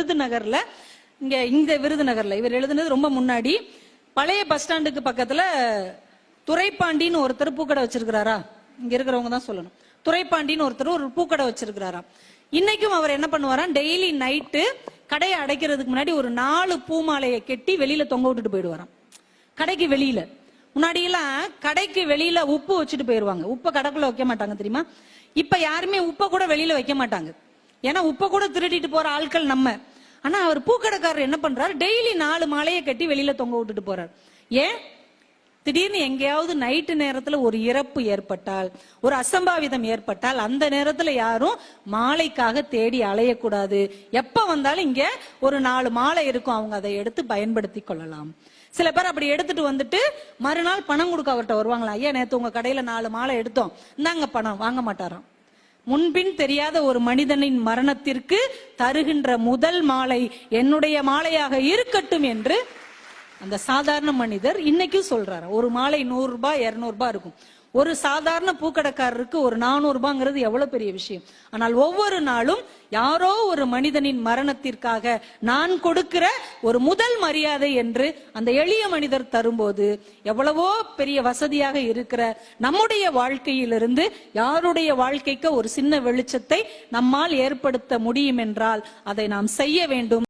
விருதுநகர்ல இங்க இந்த விருதுநகர்ல இவர் எழுதுனது ரொம்ப முன்னாடி. பழைய பஸ் ஸ்டாண்டுக்கு பக்கத்துல துரைப்பாண்டின்னு ஒருத்தர் பூக்கடை வச்சிருக்கிறாரா? இங்க இருக்கிறவங்க தான் சொல்லணும். துரைப்பாண்டின்னு ஒருத்தர் ஒரு பூக்கடை வச்சிருக்கிறாராம் இன்னைக்கும் அவர் என்ன பண்ணுவாராம் டெய்லி நைட்டு கடையை அடைக்கிறதுக்கு முன்னாடி ஒரு நாலு பூ மாலையை கெட்டி வெளியில தொங்க விட்டுட்டு போயிடுவாராம். கடைக்கு வெளியில. முன்னாடி எல்லாம் கடைக்கு வெளியில உப்பு வச்சுட்டு போயிருவாங்க. உப்பை கடைக்குள்ள வைக்க மாட்டாங்க தெரியுமா? இப்ப யாருமே உப்பை கூட வெளியில வைக்க மாட்டாங்க. ஏன்னா உப்பை கூட திருடிட்டு போற ஆட்கள் நம்ம. ஆனா அவர் பூக்கடைக்காரர் என்ன பண்றாரு? டெய்லி நாலு மாலையை கட்டி வெளியில தொங்க விட்டுட்டு போறாரு. ஏன்? திடீர்னு எங்கேயாவது நைட்டு நேரத்துல ஒரு இறப்பு ஏற்பட்டால் ஒரு அசம்பாவிதம் ஏற்பட்டால் அந்த நேரத்துல யாரும் மாலைக்காக தேடி அலையக்கூடாது. எப்ப வந்தாலும் இங்க ஒரு நாலு மாலை இருக்கும் அவங்க அதை எடுத்து பயன்படுத்தி கொள்ளலாம். சில பேர் அப்படி எடுத்துட்டு வந்துட்டு மறுநாள் பணம் கொடுக்க அவர்கிட்ட வருவாங்களா? ஐயா நேத்து உங்க கடையில நாலு மாலை எடுத்தோம். இந்தாங்க பணம் வாங்க மாட்டாராம். முன்பின் தெரியாத ஒரு மனிதனின் மரணத்திற்கு தருகின்ற முதல் மாலை என்னுடைய மாலையாக இருக்கட்டும் என்று அந்த சாதாரண மனிதர் இன்னைக்கும் சொல்றாரு. ஒரு மாலை நூறு ரூபாய் இருநூறு ரூபாய் இருக்கும். ஒரு சாதாரண பூக்கடைக்காரருக்கு ஒரு நானூறு ரூபாங்கிறது எவ்வளவு பெரிய விஷயம். ஆனால் ஒவ்வொரு நாளும் யாரோ ஒரு மனிதனின் மரணத்திற்காக நான் கொடுக்கிற ஒரு முதல் மரியாதை என்று அந்த எளிய மனிதர் தரும்போது எவ்வளவோ பெரிய வசதியாக இருக்கிற நம்முடைய வாழ்க்கையிலிருந்து யாருடைய வாழ்க்கைக்கு ஒரு சின்ன வெளிச்சத்தை நம்மால் ஏற்படுத்த முடியும் என்றால் அதை நாம் செய்ய வேண்டும்.